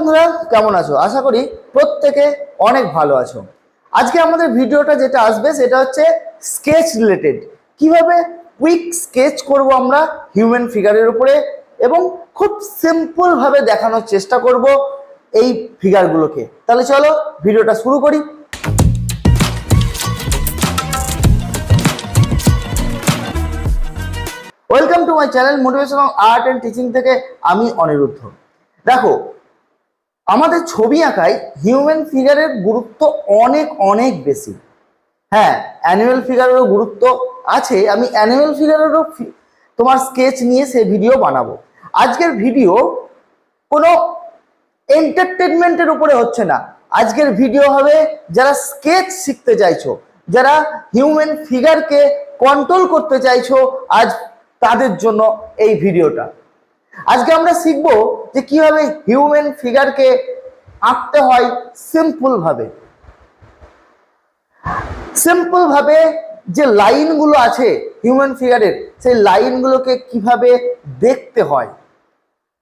বন্ধুরা, কেমন আছো? আশা করি প্রত্যেকে অনেক ভালো আছো। আজকে আমাদের ভিডিওটা যেটা আসবে, সেটা হচ্ছে স্কেচ রিলেটেড কীভাবে কুইক স্কেচ করব আমরা হিউম্যান ফিগারের উপরে এবং খুব সিম্পল ভাবে দেখানোর চেষ্টা করব এই ফিগারগুলোকে তাহলে চলো ভিডিওটা শুরু করি। Welcome to my channel motivational art and teaching থেকে আমি অনিরুদ্ধ। দেখো আমাদের ছবি আঁকায় হিউম্যান ফিগারের গুরুত্ব অনেক অনেক বেশি। হ্যাঁ অ্যানুয়াল ফিগারেরও গুরুত্ব আছে। আমি অ্যানুয়াল ফিগারেরও তোমার স্কেচ নিয়ে সে ভিডিও বানাবো। আজকের ভিডিও কোনো এন্টারটেনমেন্টের উপরে হচ্ছে না। আজকের ভিডিও হবে যারা স্কেচ শিখতে চাইছো, যারা হিউম্যান ফিগারকে কন্ট্রোল করতে চাইছো, আজ তাদের জন্য এই ভিডিওটা আজকে আমরা শিখব যে কীভাবে হিউম্যান ফিগারকে আঁকতে হয় সিম্পল ভাবে। সিম্পল ভাবে যে লাইনগুলো আছে হিউম্যান ফিগারের সেই লাইনগুলোকে কীভাবে দেখতে হয়।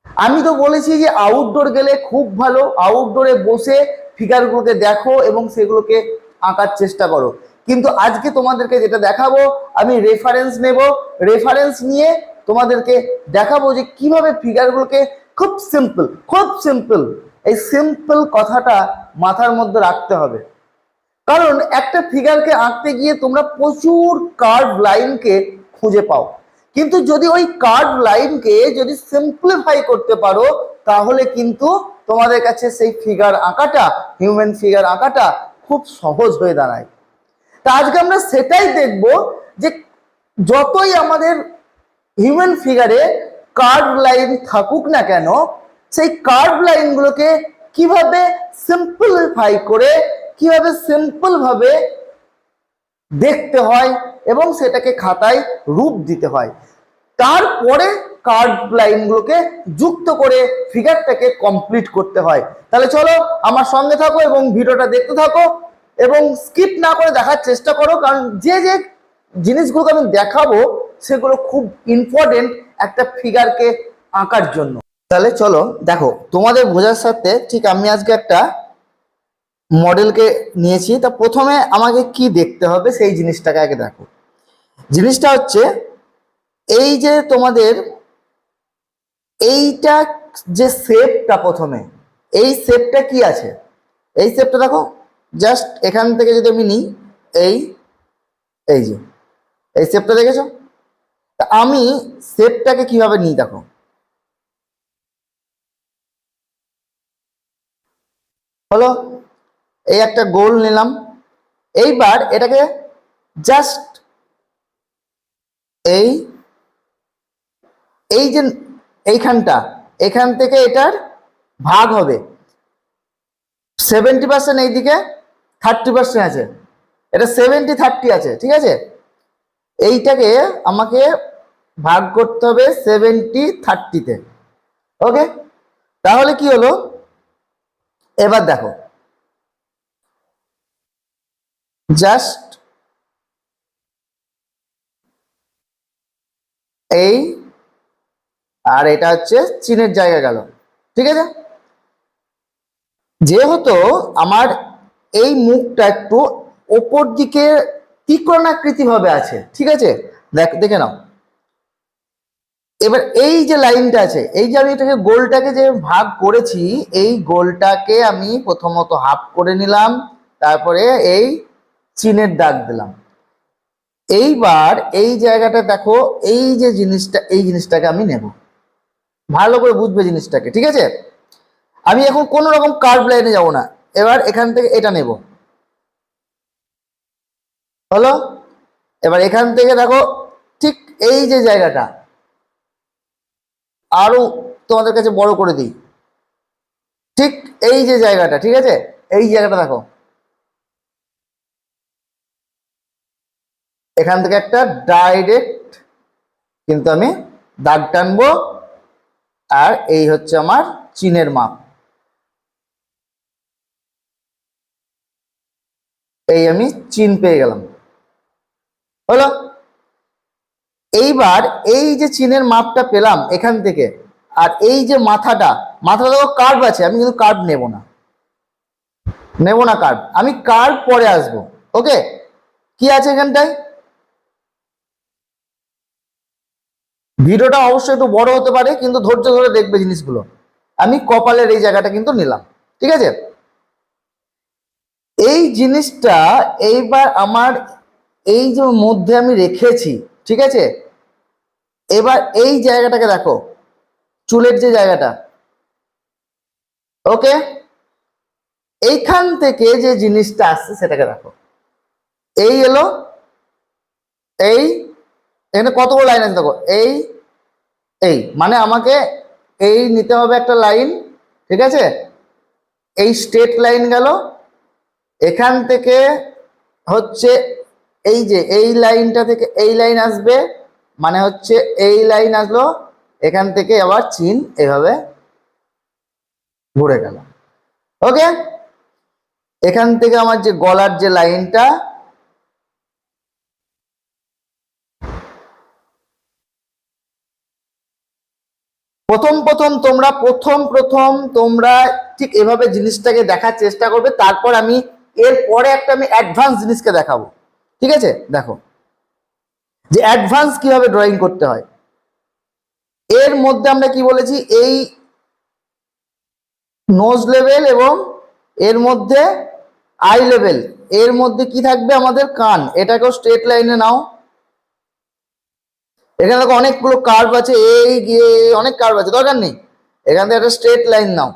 আমি তো বলেছি যে আউটডোর গেলে খুব ভালো আউটডোরে বসে ফিগারগুলোকে দেখো এবং সেগুলোকে আঁকার চেষ্টা করো। কিন্তু আজকে তোমাদেরকে যেটা দেখাবো, আমি রেফারেন্স নেব। রেফারেন্স নিয়ে তোমাদেরকে দেখাবো যে কীভাবে ফিগারগুলোকে খুব সিম্পল খুব সিম্পল এই সিম্পল কথাটা মাথার মধ্যে রাখতে হবে। কারণ একটা ফিগারকে আঁকতে গিয়ে তোমরা প্রচুর কার্ভ লাইনকে খুঁজে পাও। কিন্তু যদি ওই কার্ভ লাইনকে যদি সিম্পলিফাই করতে পারো, তাহলে কিন্তু তোমাদের কাছে সেই ফিগার আঁকাটা হিউম্যান ফিগার আঁকাটা খুব সহজ হয়ে দাঁড়ায়। তা আজকে আমরা সেটাই দেখব যে যতই আমাদের হিউম্যান ফিগারে কার্ভ লাইন থাকুক না কেন, সেই কার্ভ লাইনগুলোকে কীভাবে সিম্পলিফাই করে, কীভাবে সিম্পল ভাবে দেখতে হয় এবং সেটাকে খাতায় রূপ দিতে হয়। তারপরে কার্ভ লাইনগুলোকে যুক্ত করে ফিগারটাকে কমপ্লিট করতে হয়। তাহলে চলো আমার সঙ্গে থাকো এবং ভিডিওটা দেখতে থাকো এবং স্কিপ না করে দেখার চেষ্টা করো, কারণ যে যে জিনিসগুলোকে আমি দেখাবো সেগুলো খুব ইম্পর্টেন্ট একটা ফিগারকে আঁকার জন্য। তাহলে চলো, দেখো, তোমাদের বোঝার সাথে ঠিক আমি আজকে একটা মডেলকে নিয়েছি। তা প্রথমে আমাকে কি দেখতে হবে সেই জিনিসটাকে আগে দেখো। জিনিসটা হচ্ছে, এই যে তোমাদের এইটা যে শেপটা প্রথমে, এই শেপটা কি আছে? এই শেপটা দেখো জাস্ট এখান থেকে যদি আমি নিই, এই এই যে, এই শেপটা দেখেছ? তা আমি শেপটাকে কীভাবে নিই দেখো? হলো এই একটা গোল নিলাম। এইবার এটাকে জাস্ট এই এই যে এইখানটা, এখান থেকে এটার ভাগ হবে। সেভেন্টি পার্সেন্ট এইদিকে থার্টি পার্সেন্ট আছে। এটা সেভেন্টি থার্টি আছে, ঠিক আছে? এইটাকে আমাকে ভাগ করতে হবে সেভেন্টি থার্টিতে ওকে তাহলে কি হলো? এবার দেখো। জাস্ট এই আর এটা হচ্ছে চীনের জায়গা গেল। ঠিক আছে? যেহেতু আমার এই মুখটা একটু ওপর দিকে ত্রিকোণাকৃতি ভাবে আছে, ঠিক আছে? দেখ, দেখে নাও। এবার এই যে লাইনটা আছে, এই যে আমি এটাকে গোলটাকে যে ভাগ করেছি, এই গোলটাকে আমি প্রথমত হাফ করে নিলাম, তারপরে এই চিনের দাগ দিলাম। এইবার এই জায়গাটা দেখো, এই যে জিনিসটা, এই জিনিসটাকে আমি নেব। ভালো করে বুঝবে জিনিসটাকে, ঠিক আছে? আমি এখন কোন রকম কার্ভ লাইনে যাব না। এবার এখান থেকে এটা নেব। হলো এবার এখান থেকে দেখো, ঠিক এই যে জায়গাটা, আরও তোমাদের কাছে বড় করে দিই। ঠিক এই যে জায়গাটা, ঠিক আছে? এই জায়গাটা দেখো। এখান থেকে একটা ডাইরেক্ট কিন্তু আমি দাগ টানবো, আর এই হচ্ছে আমার চিনের মাপ। এই আমি চিন পেয়ে গেলাম। হলো? এইবার এই যে চিনের মাপটা পেলাম এখান থেকে, আর এই যে মাথাটা মাথাটা দেখো কার্ভ আছে, আমি কিন্তু কার্ভ নেব না। নেব না কার্ভ আমি কার্ভ পরে আসব ওকে কি আছে এখানটায়? ভিডিওটা অবশ্যই একটু বড় হতে পারে, কিন্তু ধৈর্য ধরে দেখবে জিনিসগুলো। আমি কপালের এই জায়গাটা কিন্তু নিলাম, ঠিক আছে? এই জিনিসটা এইবার আমার এই যে মধ্যে আমি রেখেছি, ঠিক আছে? এবার এই জায়গাটাকে দেখো, চুলের যে জায়গাটা। ওকে? এইখান থেকে যে জিনিসটা আসছে সেটাকে দেখো। এই এলো, এই, এখানে কতগুলো লাইন আছে দেখো? এই এই মানে আমাকে এই নিতে হবে একটা লাইন ঠিক আছে? এই স্ট্রেট লাইন গেল। এখান থেকে হচ্ছে এই যে, এই লাইনটা থেকে এই লাইন আসবে মানে হচ্ছে এই লাইন আসলো, এখান থেকে আবার চিন এভাবে ঘুরে গেল। ওকে? এখান থেকে আমার যে গলার যে লাইনটা, প্রথম প্রথম তোমরা, প্রথম প্রথম তোমরা ঠিক এভাবে জিনিসটাকে দেখার চেষ্টা করবে, তারপর আমি এর পরে একটা আমি অ্যাডভান্স জিনিসকে দেখাবো। ঠিক আছে? দেখো। যে অ্যাডভান্স কীভাবে ড্রয়িং করতে হয়? এর মধ্যে আমরা কি বলেছি? এই নোজ লেভেল এবং এর মধ্যে আই লেভেল এর মধ্যে কি থাকবে আমাদের? কান। এটাকেও স্ট্রেট লাইনে নাও। এখানে দেখো অনেকগুলো কার্ভ আছে। এই গিয়ে অনেক কার্ভ আছে। দরকার নেই। এখান থেকে একটা স্ট্রেট লাইন নাও।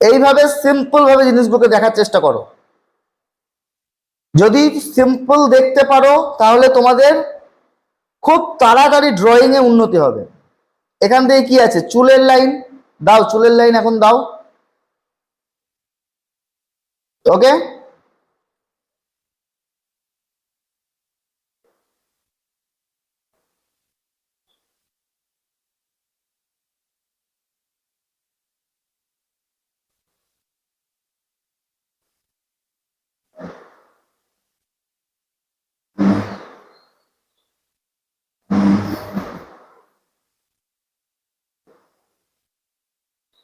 এইভাবে সিম্পল ভাবে জিনিসগুলোকে দেখার চেষ্টা করো। যদি সিম্পল দেখতে পারো, তাহলে তোমাদের খুব তাড়াতাড়ি ড্রয়িংয়ে উন্নতি হবে। এখান থেকে কি আছে? চুলের লাইন দাও, চুলের লাইন এখন দাও। ওকে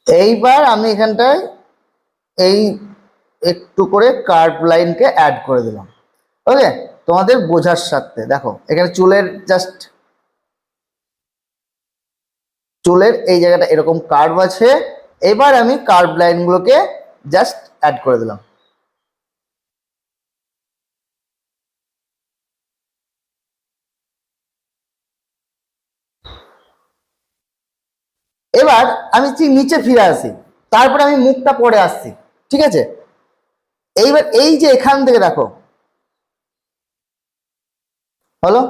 এইবার আমি এখানটায় এই একটু করে কার্ভ লাইনকে অ্যাড করে দিলাম। ওকে তোমাদের বোঝার সাথে দেখো, এখানে চুলের জাস্ট চুলের এই জায়গাটা এরকম কার্ভ আছে। এবার আমি কার্ভ লাইনগুলোকে জাস্ট অ্যাড করে দিলাম। এবার আমি ঠিক নিচে ফিরে আসি, তারপরে আমি মুখটা পরে আসছি, ঠিক আছে? এইবার এই যে এখান থেকে দেখো, হলো?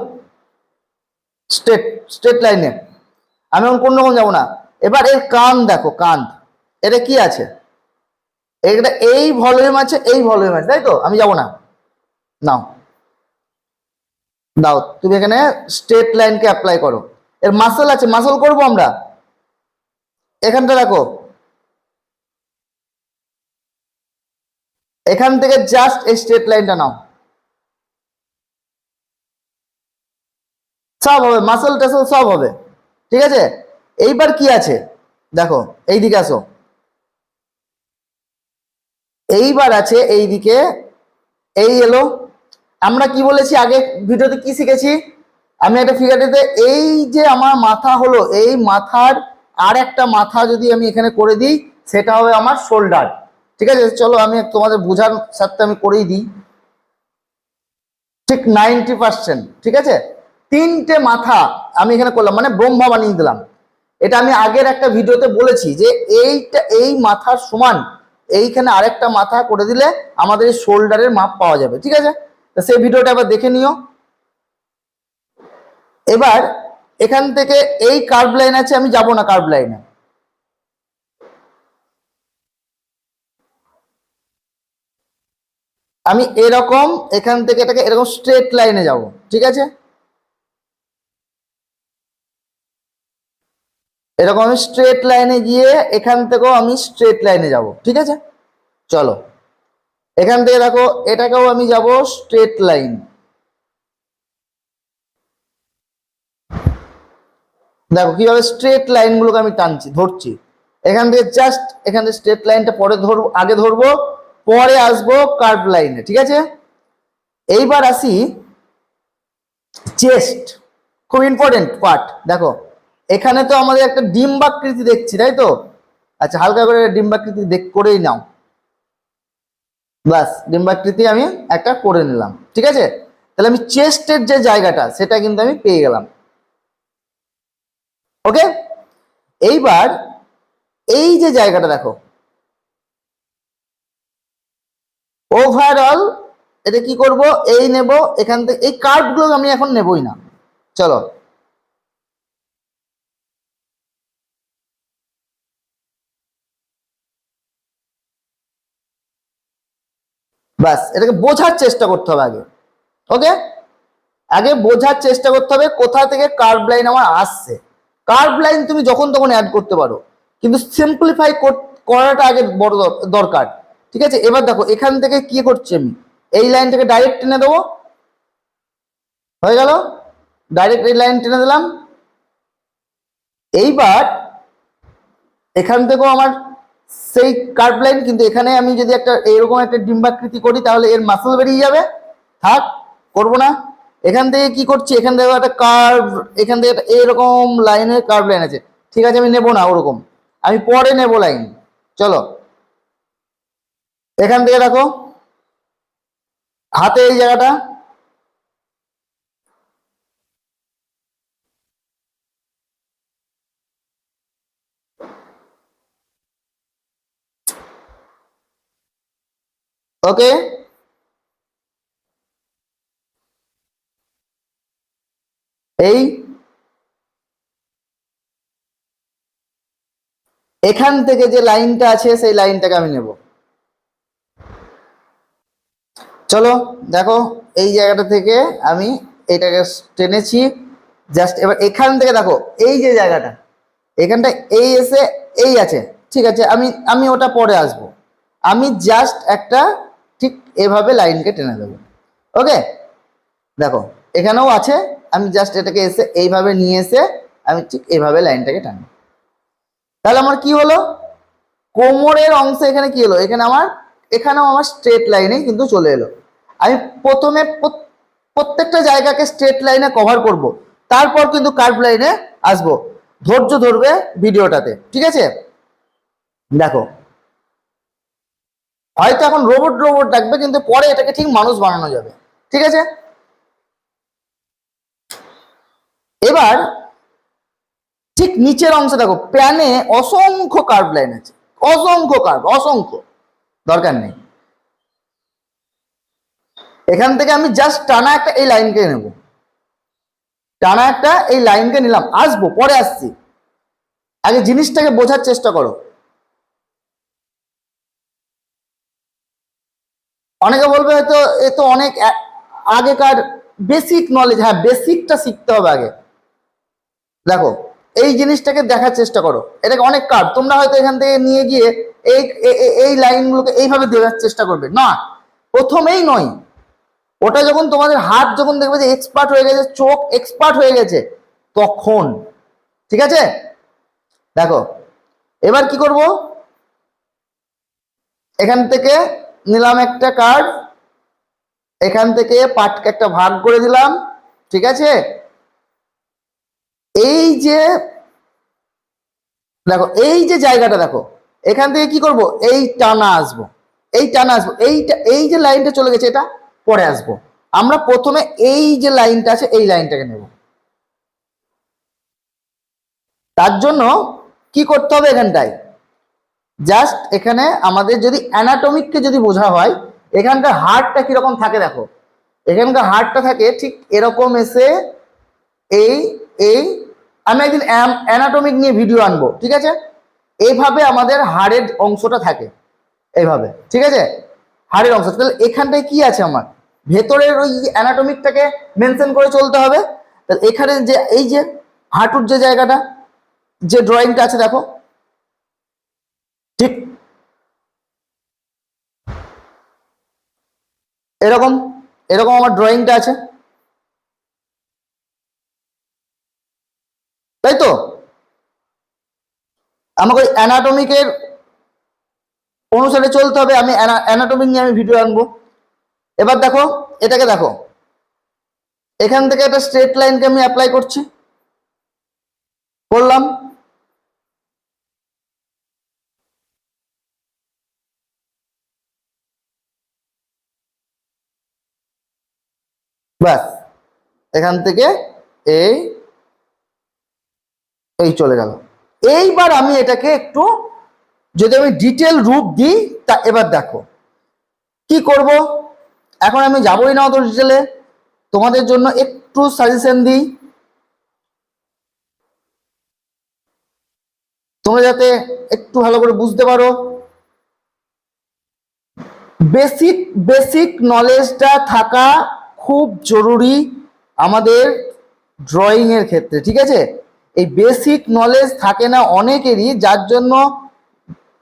স্ট্রেট স্ট্রেট লাইনে আমি এখন কোন রকম যাব না। এবার এর কান দেখো, কান। এটা কি আছে? এটা এই ভলিউম আছে, এই ভলিউম আছে, তাই তো? আমি যাব না। নাও। দাও, তুমি এখানে স্ট্রেট লাইনকে অ্যাপ্লাই করো। এর মাসল আছে মাসল করব আমরা? এখানটা দেখো। এখান থেকে জাস্ট এই স্ট্রেট লাইনটা নাও। সব হবে মাসল টাসল সব হবে। ঠিক আছে? এইবার কি আছে? দেখো এই দিকে আসো। এইবার আছে এই দিকে এই এলো। আমরা কি বলেছি আগে ভিডিওতে কি শিখেছি? আমি একটা ফিগারটিতে এই যে আমার মাথা হলো, এই মাথার আর একটা মাথা যদি আমি এখানে করে দিই, সেটা হবে আমার শোল্ডার ঠিক আছে? চলো আমি তোমাদের বোঝার সাথে আমি করেই দিই। ঠিক নাইনটি পার্সেন্ট ঠিক আছে? তিনটে মাথা আমি এখানে করলাম মানে ব্রহ্মা বানিয়ে দিলাম। এটা আমি আগের একটা ভিডিওতে বলেছি যে এইটা, এই মাথার সমান, এইখানে আরেকটা মাথা করে দিলে আমাদের এই শোল্ডারের মাপ পাওয়া যাবে, ঠিক আছে? তো সেই ভিডিওটা এবার দেখে নিও। এবার এখান থেকে এই কার্ভ লাইন আছে, আমি যাব না কার্ভ লাইনে আমি এরকম, এখান থেকে এটাকে এরকম স্ট্রেট লাইনে যাব, ঠিক আছে? এরকম আমি স্ট্রেট লাইনে গিয়ে এখান থেকেও আমি স্ট্রেট লাইনে যাব, ঠিক আছে? চলো। এখান থেকে দেখো, এটাকেও আমি যাব স্ট্রেট লাইন দেখো কীভাবে স্ট্রেট লাইনগুলোকে আমি টানছি, ধরছি। এখান থেকে জাস্ট এখান থেকে স্ট্রেট লাইনটা পরে ধরবো, আগে ধরবো, পরে আসব কার্ভ লাইনে ঠিক আছে? এইবার আসি চেস্ট খুব ইম্পর্টেন্ট পার্ট দেখো। এখানে তো আমাদের একটা ডিম্বাকৃতি দেখছি, তাই তো? আচ্ছা হালকা করে ডিম্বাকৃতি দেখ, করেই নাও। বাস ডিম্বাকৃতি আমি একটা করে নিলাম, ঠিক আছে? তাহলে আমি চেস্টের যে জায়গাটা, সেটা কিন্তু আমি পেয়ে গেলাম। ওকে? এইবার এই যে জায়গাটা দেখো। ওভারঅল এটা কি করব? এই নেব, এখান থেকে, এই কার্ডগুলো আমি এখন নেবই না। চলো। ব্যাস, এটাকে বোঝার চেষ্টা করতে হবে আগে। ওকে? আগে বোঝার চেষ্টা করতে হবে কোথা থেকে কার্ভ লাইন আমার আসছে। কার্ভ লাইন তুমি যখন তখন অ্যাড করতে পারো। কিন্তু সিম্পলিফাই করাটা আগে বড় দর- দরকার। ঠিক আছে? এবার দেখো, এখান থেকে কি করছি আমি? এই লাইনটাকে ডাইরেক্ট টেনে দেবো। হয়ে গেল? ডাইরেক্ট এই লাইন টেনে দিলাম। এইবার এখান থেকেও আমার সেই কার্ভ লাইন কিন্তু এখানে আমি যদি একটা এরকম একটা ডিম্বাকৃতি করি, তাহলে এর মাসেল বেরিয়ে যাবে। থাক, করব না। এখান থেকে কি করছি? এখান থেকে একটা কার্ভ এখান থেকে এরকম লাইনের কার্ভ লাইন আছে। ঠিক আছে, আমি নেব না ওরকম। আমি পরে নেব লাইন চলো। এখান থেকে দেখো। হাতে এই জায়গাটা। ওকে এই এখান থেকে যে লাইনটা আছে, সেই লাইনটাকে আমি নেব। চলো, দেখো, এই জায়গাটা থেকে আমি এটাকে টেনেছি। জাস্ট এবার এখান থেকে দেখো, এই যে জায়গাটা, এখানটা এই এসে এই আছে, ঠিক আছে? আমি আমি ওটা পরে আসব। আমি জাস্ট একটা ঠিক এভাবে লাইনকে টেনে দেবো। ওকে? দেখো, এখানেও আছে আমি জাস্ট এটাকে এসে এইভাবে নিয়ে এসে আমি ঠিক এইভাবে লাইনটাকে টানি। তাহলে আমার কি হলো? কোমরের অংশে এখানে কি হলো? এখানে আমার, এখানেও আমার স্ট্রেট লাইনে কিন্তু চলে এলো। আমি প্রথমে প্রত- প্রত্যেকটা জায়গাকে স্ট্রেট লাইনে কভার করব। তারপর কিন্তু কার্ভ লাইনে আসব। ধৈর্য ধরবে ভিডিওটাতে, ঠিক আছে? দেখো। হয়তো এখন রোবট রোবট ডাকবে, কিন্তু পরে এটাকে ঠিক মানুষ বানানো যাবে, ঠিক আছে? এবার ঠিক নিচের অংশে দেখো, প্যানে অসংখ্য কার্ভ লাইন আছে। অসংখ্য কার্ভ অসংখ্য। দরকার নেই। এখান থেকে আমি জাস্ট টানা একটা এই লাইনকে নেব। টানা একটা এই লাইনকে নিলাম। আসব, পরে আসছি। আগে জিনিসটাকে বোঝার চেষ্টা করো। অনেকে বলবে হয়তো এ তো অনেক আগেকার বেসিক নলেজ হ্যাঁ বেসিকটা শিখতে হবে আগে। দেখো, এই জিনিসটাকে দেখার চেষ্টা করো। এটাকে অনেক কার্ভ তোমরা হয়তো এখান থেকে নিয়ে গিয়ে এই এই লাইনগুলোকে এইভাবে দেওয়ার চেষ্টা করবে। না, প্রথমেই নয়। ওটা যখন তোমাদের হাত যখন দেখবে যে এক্সপার্ট হয়ে গেছে, চোখ এক্সপার্ট হয়ে গেছে, তখন। ঠিক আছে? দেখো, এবার কি করব? এখান থেকে নিলাম একটা কার্ড এখান থেকে পাটকে একটা ভাগ করে দিলাম। ঠিক আছে? এই যে, দেখো, এই যে জায়গাটা দেখো, এখান থেকে কি করব? এই টানা আসব, এই টানা আসব এইটা এই যে লাইনটা চলে গেছে এটা, পরে আসব। আমরা প্রথমে এই যে লাইনটা আছে, এই লাইনটাকে নেব। তার জন্য কি করতে হবে এখানটায়? জাস্ট এখানে আমাদের যদি অ্যানাটমিককে যদি বোঝা হয়, এখানকার হার্টটা কীরকম থাকে দেখো। এখানকার হার্টটা থাকে ঠিক এরকম এসে এই এই আমি একদিন অ্যানাটমিক নিয়ে ভিডিও আনব, ঠিক আছে? এইভাবে আমাদের হাড়ের অংশটা থাকে এইভাবে ঠিক আছে? হাড়ের অংশ, তাহলে এখানটায় কি আছে আমার? ভেতরের ওই অ্যানাটমিকটাকে মেনশন করে চলতে হবে। তাহলে এখানে যে, এই যে হাঁটুর যে জায়গাটা, যে ড্রয়িংটা আছে, দেখো। ঠিক? এরকম এরকম আমার ড্রয়িংটা আছে তাই তো আমাকে অ্যানাটমিকের অনুসারে চলতে হবে, আমি অ্যানাটমিক নিয়ে আমি ভিডিও আনব। এবার দেখো, এটাকে দেখো। এখান থেকে একটা স্ট্রেট লাইনকে আমি অ্যাপ্লাই করছি। করলাম। ব্যাস। এখান থেকে এই এই চলে গেল। এইবার আমি এটাকে একটু, যদি আমি ডিটেল রূপ দিই, তা এবার দেখো। কি করব? এখন আমি যাবই না অত ডিটেলে তোমাদের জন্য একটু সাজেশন দিই। তোমরা যাতে একটু ভালো করে বুঝতে পারো। বেসিক বেসিক নলেজটা থাকা খুব জরুরি আমাদের ড্রয়িং এর ক্ষেত্রে, ঠিক আছে? এই বেসিক নলেজ থাকে না অনেকেরই, যার জন্য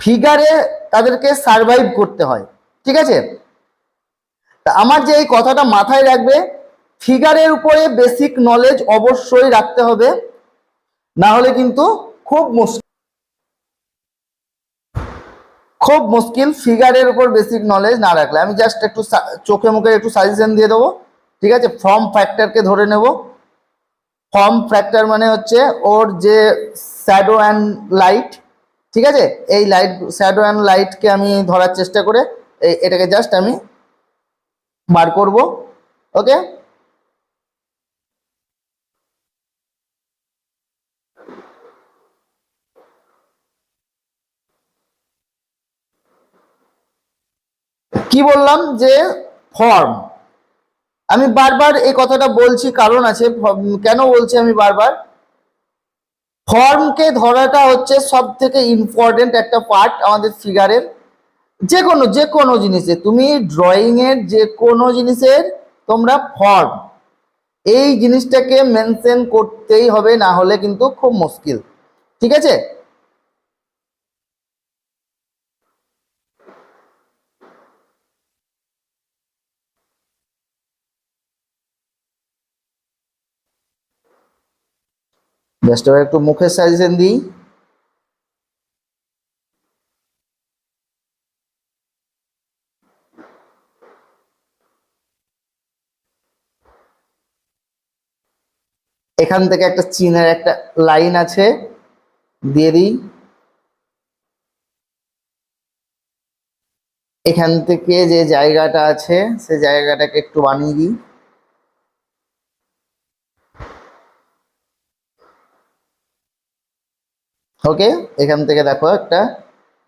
ফিগারে তাদেরকে সারভাইভ করতে হয়। ঠিক আছে? তা আমার যে এই কথাটা মাথায় রাখবে ফিগারের উপরে বেসিক নলেজ অবশ্যই রাখতে হবে, না হলে কিন্তু খুব মুশকিল। খুব মুশকিল ফিগারের উপর বেসিক নলেজ না রাখলে। আমি জাস্ট একটু চোখে মুখে একটু সাজেশন দিয়ে দেবো। ঠিক আছে? ফর্ম ফ্যাক্টরকে ধরে নেব। ফর্ম ফ্যাক্টর মানে হচ্ছে ওর যে শ্যাডো অ্যান্ড লাইট ঠিক আছে? এই লাইট শ্যাডো অ্যান্ড লাইটকে আমি ধরার চেষ্টা করে এটাকে জাস্ট আমি বার করব ওকে কি বললাম যে ফর্ম আমি বারবার এই কথাটা বলছি, কারণ আছে কেন বলছি আমি বারবার? ফর্মকে ধরাটা হচ্ছে সব থেকে ইম্পর্টেন্ট একটা পার্ট আমাদের ফিগারের যে কোনো যে কোনো জিনিসে, তুমি ড্রয়িং এর যে কোনো জিনিসের তোমরা ফর্ম এই জিনিসটাকে মেনশন করতেই হবে, না হলে কিন্তু খুব মুশকিল। ঠিক আছে? জাস্ট এবার একটু মুখের সাজেশন দিই। এখান থেকে একটা চীনের একটা লাইন আছে, দিয়ে দিই। এখান থেকে যে জায়গাটা আছে, সে জায়গাটাকে একটু বানিয়ে দিই। ওকে, এখান থেকে দেখো একটা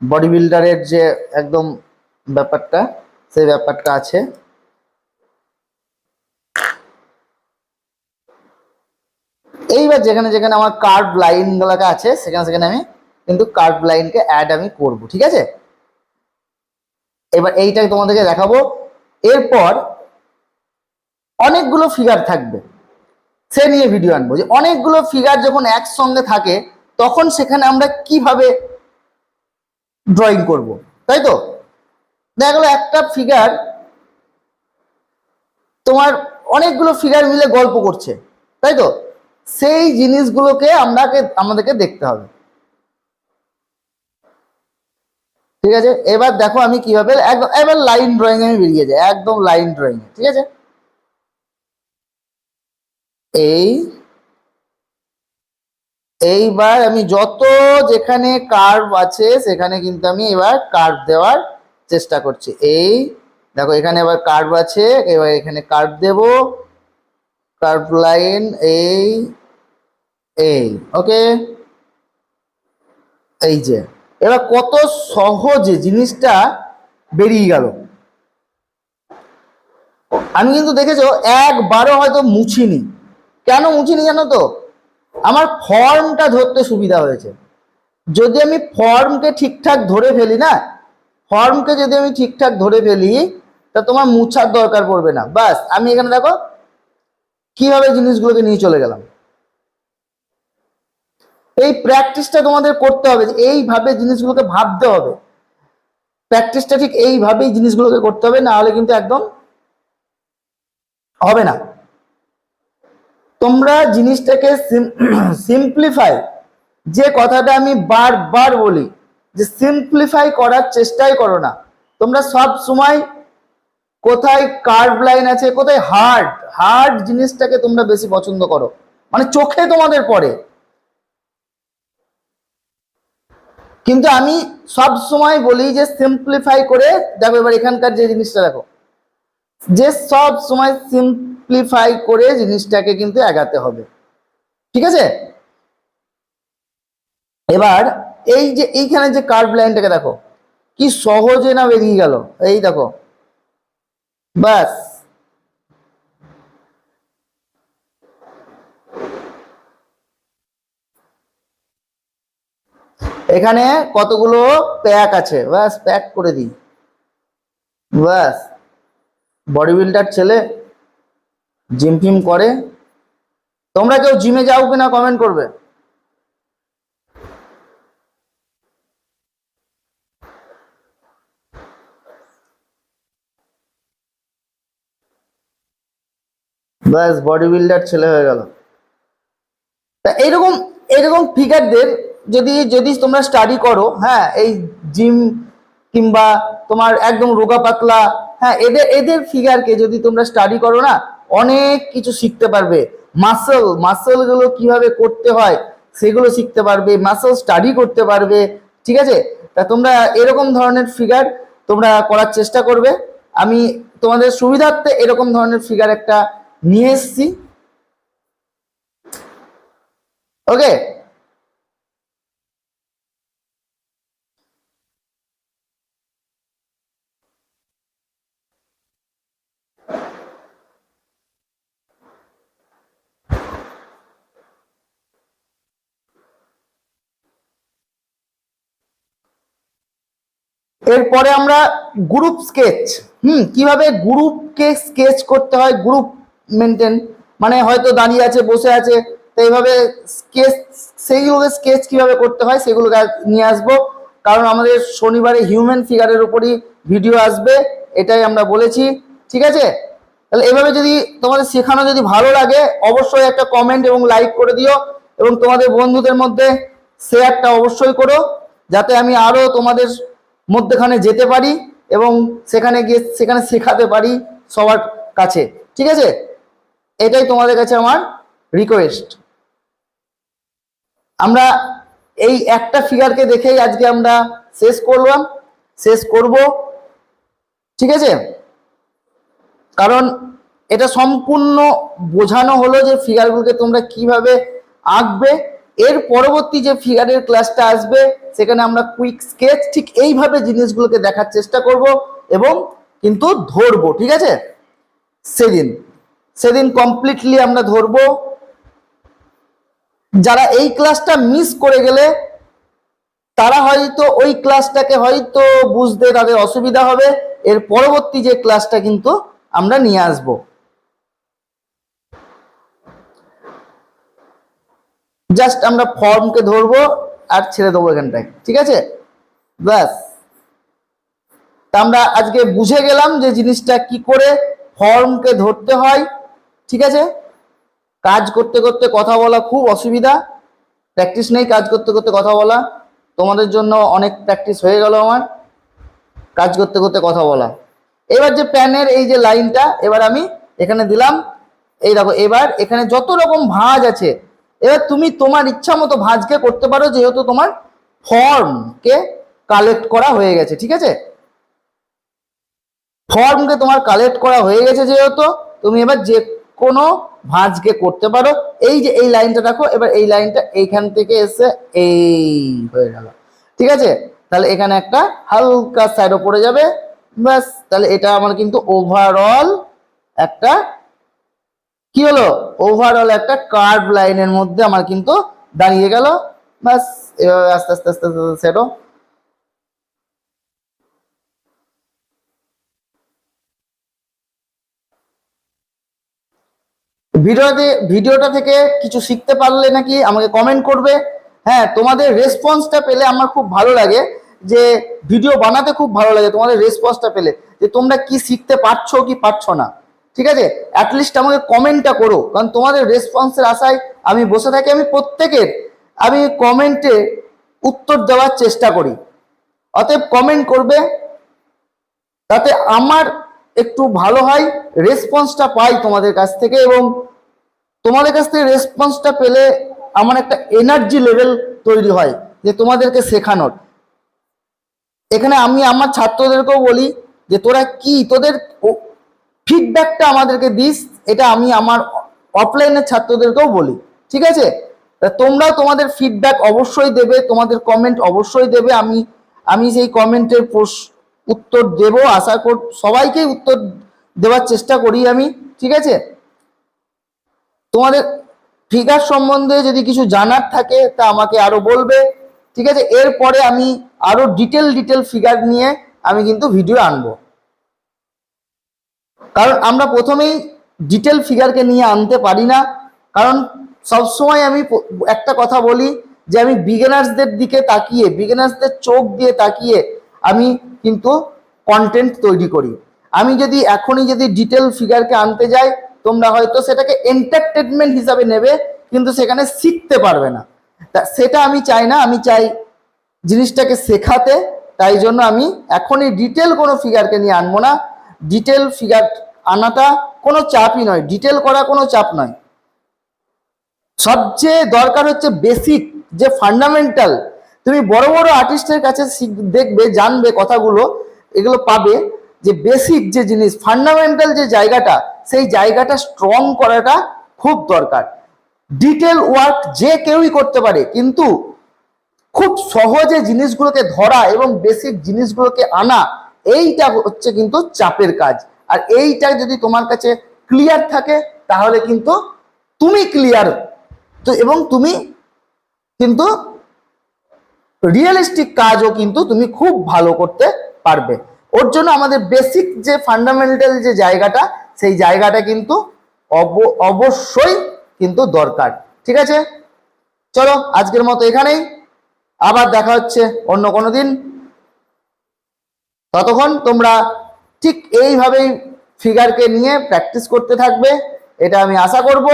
বডি বিল্ডারের যে একদম ব্যাপারটা, সেই ব্যাপারটা আছে। এইবার যেখানে যেখানে আমার কার্ভ লাইন গুলাকে আছে, সেখানে সেখানে আমি কিন্তু কার্ভ লাইনকে অ্যাড আমি করব, ঠিক আছে? এবার এইটাই তোমাদেরকে দেখাবো। এরপর অনেকগুলো ফিগার থাকবে। সে নিয়ে ভিডিও আনব, যে অনেকগুলো ফিগার যখন একসঙ্গে থাকে তখন সেখানে আমরা কীভাবে ড্রয়িং করব? তাই তো? দেখা গেলো একটা ফিগার তোমার অনেকগুলো ফিগার মিলে গল্প করছে, তাই তো? সেই জিনিসগুলোকে আমরাকে, আমাদেরকে দেখতে হবে। ঠিক আছে? এবার দেখো আমি কীভাবে, একদম, এবার লাইন ড্রয়িং আমি বেরিয়ে যাই, একদম লাইন ড্রয়িং ঠিক আছে? এই এইবার আমি যত যেখানে কার্ভ আছে, সেখানে কিন্তু আমি এবার কার্ভ দেওয়ার চেষ্টা করছি। এই দেখো, এখানে এবার কার্ভ আছে, এবার এখানে কার্ভ দেব। কার্ভ লাইন এই এই ওকে এই যে, এবার কত সহজে জিনিসটা বেরিয়ে গেল। আমি কিন্তু দেখেছ, একবারও হয়তো মুছিনি। কেন মুছিনি জানো তো? আমার ফর্মটা ধরতে সুবিধা হয়েছে। যদি আমি ফর্মকে ঠিকঠাক ধরে ফেলি না ফর্মকে যদি আমি ঠিকঠাক ধরে ফেলি, তা তোমার মুছার দরকার পড়বে না। বাস আমি এখানে দেখো কীভাবে জিনিসগুলোকে নিয়ে চলে গেলাম। এই প্র্যাকটিসটা তোমাদের করতে হবে এইভাবে জিনিসগুলোকে ভাবতে হবে। প্র্যাকটিসটা ঠিক এইভাবেই জিনিসগুলোকে করতে হবে, না হলে কিন্তু একদম হবে না। তোমরা জিনিসটাকে সিম্পলিফাই যে কথাটা আমি বারবার বলি, যে সিম্পলিফাই করার চেষ্টাই করো না। তোমরা সব সময় কোথায় কার্ভ লাইন আছে, কোথায় হার্ড হার্ড জিনিসটাকে তোমরা বেশি পছন্দ করো। মানে চোখে তোমাদের পড়ে। কিন্তু আমি সব সময় বলি যে সিম্পলিফাই করে, দেখো এবার এখানকার যে জিনিসটা দেখো। যে সব সময় সিম্পলিফাই করে জিনিসটাকে কিন্তু এগাতে হবে। ঠিক আছে? এবার এই যে এইখানে যে কার্ভ লাইনটাকে দেখো, কি সহজে না বেরিয়ে গেল? এই দেখো। ব্যাস। এখানে কতগুলো প্যাক আছে? ব্যাস প্যাক করে দিই। ব্যাস। বডি বিল্ডার ছেলে জিম ফিম করে। তোমরা কেউ জিমে যাও কিনা কমেন্ট করবে। ব্যাস বডি বিল্ডার ছেলে হয়ে গেল। তা এইরকম এইরকম ফিগারদের যদি যদি তোমরা স্টাডি করো হ্যাঁ এই জিম কিংবা তোমার একদম রোগা পাতলা হ্যাঁ এদের এদের ফিগারকে যদি তোমরা স্টাডি করো না অনেক কিছু শিখতে পারবে। মাসল মাসলগুলো কীভাবে করতে হয় সেগুলো শিখতে পারবে মাসল স্টাডি করতে পারবে, ঠিক আছে? তা তোমরা এরকম ধরনের ফিগার তোমরা করার চেষ্টা করবে। আমি তোমাদের সুবিধার্থে এরকম ধরনের ফিগার একটা নিয়ে এসছি। ওকে এরপরে আমরা গ্রুপ স্কেচ হুম, কীভাবে গ্রুপকে স্কেচ করতে হয় গ্রুপ মেনটেন মানে হয়তো দাঁড়িয়ে আছে, বসে আছে, তো এইভাবে স্কেচ সেইগুলোকে স্কেচ কীভাবে করতে হয়, সেগুলোকে নিয়ে আসব। কারণ আমাদের শনিবারে হিউম্যান ফিগারের উপরই ভিডিও আসবে, এটাই আমরা বলেছি, ঠিক আছে? তাহলে এভাবে যদি তোমাদের শেখানো যদি ভালো লাগে, অবশ্যই একটা কমেন্ট এবং লাইক করে দিও, এবং তোমাদের বন্ধুদের মধ্যে শেয়ারটা অবশ্যই করো, যাতে আমি আরও তোমাদের মধ্যখানে যেতে পারি এবং সেখানে গিয়ে সেখানে শেখাতে পারি সবার কাছে। ঠিক আছে? এটাই তোমাদের কাছে আমার রিকোয়েস্ট আমরা এই একটা ফিগারকে দেখেই আজকে আমরা শেষ করলাম, শেষ করব। ঠিক আছে? কারণ এটা সম্পূর্ণ বোঝানো হলো যে ফিগারগুলোকে তোমরা কীভাবে আঁকবে। এর পরবর্তী যে ফিগারের ক্লাসটা আসবে, সেখানে আমরা কুইক স্কেচ ঠিক এইভাবে জিনিসগুলোকে দেখার চেষ্টা করব এবং কিন্তু ধরবো, ঠিক আছে? সেদিন সেদিন কমপ্লিটলি আমরা ধরবো। যারা এই ক্লাসটা মিস করে গেলে, তারা হয়তো ওই ক্লাসটাকে হয়তো বুঝতে তাদের অসুবিধা হবে। এর পরবর্তী যে ক্লাসটা কিন্তু আমরা নিয়ে আসব। জাস্ট আমরা ফর্মকে ধরবো আর ছেড়ে দেবো এখানটায়, ঠিক আছে? ব্যাস। তা আমরা আজকে বুঝে গেলাম যে জিনিসটা কি করে ফর্মকে ধরতে হয়, ঠিক আছে? কাজ করতে করতে কথা বলা খুব অসুবিধা। প্র্যাকটিস নেই কাজ করতে করতে কথা বলা। তোমাদের জন্য অনেক প্র্যাকটিস হয়ে গেল আমার, কাজ করতে করতে কথা বলা। এবার যে প্যানের এই যে লাইনটা, এবার আমি এখানে দিলাম। এই দেখো, এবার এখানে যত রকম ভাঁজ আছে এবার তুমি তোমার ইচ্ছা মতো ভাঁজকে করতে পারো, যেহেতু তোমার ফর্মকে কালেক্ট করা হয়ে গেছে, ঠিক আছে? ফর্মকে তোমার কালেক্ট করা হয়ে গেছে যেহেতু, তুমি এবার যে কোনো ভাঁজকে করতে পারো। এই যে এই লাইনটা দেখো, এবার এই লাইনটা এইখান থেকে এসে এই হয়ে গেল। ঠিক আছে? তাহলে এখানে একটা হালকা সাইডও পড়ে যাবে। ব্যাস, তাহলে এটা আমার কিন্তু ওভারঅল একটা কি হলো? ওভারঅল একটা কার্ভ লাইনের মধ্যে আমার কিন্তু দাঁড়িয়ে গেল। ব্যাস, এভাবে আস্তে আস্তে আস্তে আস্তে সেটো ভিডিওতে, ভিডিওটা থেকে কিছু শিখতে পারলে নাকি আমাকে কমেন্ট করবে। হ্যাঁ তোমাদের রেসপন্সটা পেলে আমার খুব ভালো লাগে। যে ভিডিও বানাতে খুব ভালো লাগে তোমাদের রেসপন্সটা পেলে। যে তোমরা কি শিখতে পারছ কি পারছ না। ঠিক আছে? অ্যাটলিস্ট আমাকে কমেন্টটা করো। কারণ তোমাদের রেসপন্সের আশায় আমি বসে থাকি, আমি প্রত্যেকের, আমি কমেন্টে উত্তর দেওয়ার চেষ্টা করি। অতএব কমেন্ট করবে, তাতে আমার একটু ভালো হয় রেসপন্সটা পাই তোমাদের কাছ থেকে এবং তোমাদের কাছ থেকে রেসপন্সটা পেলে আমার একটা এনার্জি লেভেল তৈরি হয় যে তোমাদেরকে শেখানোর। এখানে আমি আমার ছাত্রদেরকেও বলি যে তোরা কি, তোদের ফিডব্যাকটা আমাদেরকে দিস, এটা আমি আমার অফলাইনের ছাত্রদেরকেও বলি, ঠিক আছে? তোমরাও তোমাদের ফিডব্যাক অবশ্যই দেবে, তোমাদের কমেন্ট অবশ্যই দেবে, আমি আমি সেই কমেন্টের উত্তর দেব, আশা কর, সবাইকেই উত্তর দেওয়ার চেষ্টা করি আমি, ঠিক আছে? তোমাদের ফিগার সম্বন্ধে যদি কিছু জানার থাকে, তা আমাকে আরও বলবে, ঠিক আছে? এরপরে আমি আরও ডিটেল ডিটেল ফিগার নিয়ে আমি কিন্তু ভিডিও আনব। কারণ আমরা প্রথমেই ডিটেল ফিগারকে নিয়ে আনতে পারি না। কারণ সবসময় আমি একটা কথা বলি যে আমি বিগিনার্সদের দিকে তাকিয়ে বিগিনার্সদের চোখ দিয়ে তাকিয়ে আমি কিন্তু কন্টেন্ট তৈরি করি। আমি যদি এখনই যদি ডিটেল ফিগারকে আনতে যাই, তোমরা হয়তো সেটাকে এন্টারটেনমেন্ট হিসাবে নেবে, কিন্তু সেখানে শিখতে পারবে না। তা সেটা আমি চাই না, আমি চাই জিনিসটাকে শেখাতে, তাই জন্য আমি এখনই ডিটেল কোনো ফিগারকে নিয়ে আনব না। ডিটেল ফিগার আনাটা কোনো চাপই নয় ডিটেল করা কোনো চাপ নয়। সবচেয়ে দরকার হচ্ছে বেসিক যে ফান্ডামেন্টাল তুমি বড় বড় আর্টিস্টের কাছে দেখবে, জানবে কথাগুলো, এগুলো পাবে যে বেসিক যে জিনিস ফান্ডামেন্টাল যে জায়গাটা, সেই জায়গাটা স্ট্রং করাটা খুব দরকার। ডিটেল ওয়ার্ক যে কেউই করতে পারে, কিন্তু খুব সহজে জিনিসগুলোকে ধরা এবং বেসিক জিনিসগুলোকে আনা এইটা হচ্ছে কিন্তু চাপের কাজ। আর এইটা যদি তোমার কাছে ক্লিয়ার থাকে, তাহলে কিন্তু তুমি ক্লিয়ার তো এবং তুমি কিন্তু রিয়েলিস্টিক কাজও কিন্তু তুমি খুব ভালো করতে পারবে। ওর জন্য আমাদের বেসিক যে ফান্ডামেন্টাল যে জায়গাটা, সেই জায়গাটা কিন্তু অব- অবশ্যই কিন্তু দরকার। ঠিক আছে? চলো, আজকের মতো এখানেই। আবার দেখা হচ্ছে অন্য কোনো দিন। ততক্ষণ তোমরা ঠিক এইভাবেই ফিগারকে নিয়ে প্র্যাকটিস করতে থাকবে এটা আমি আশা করব।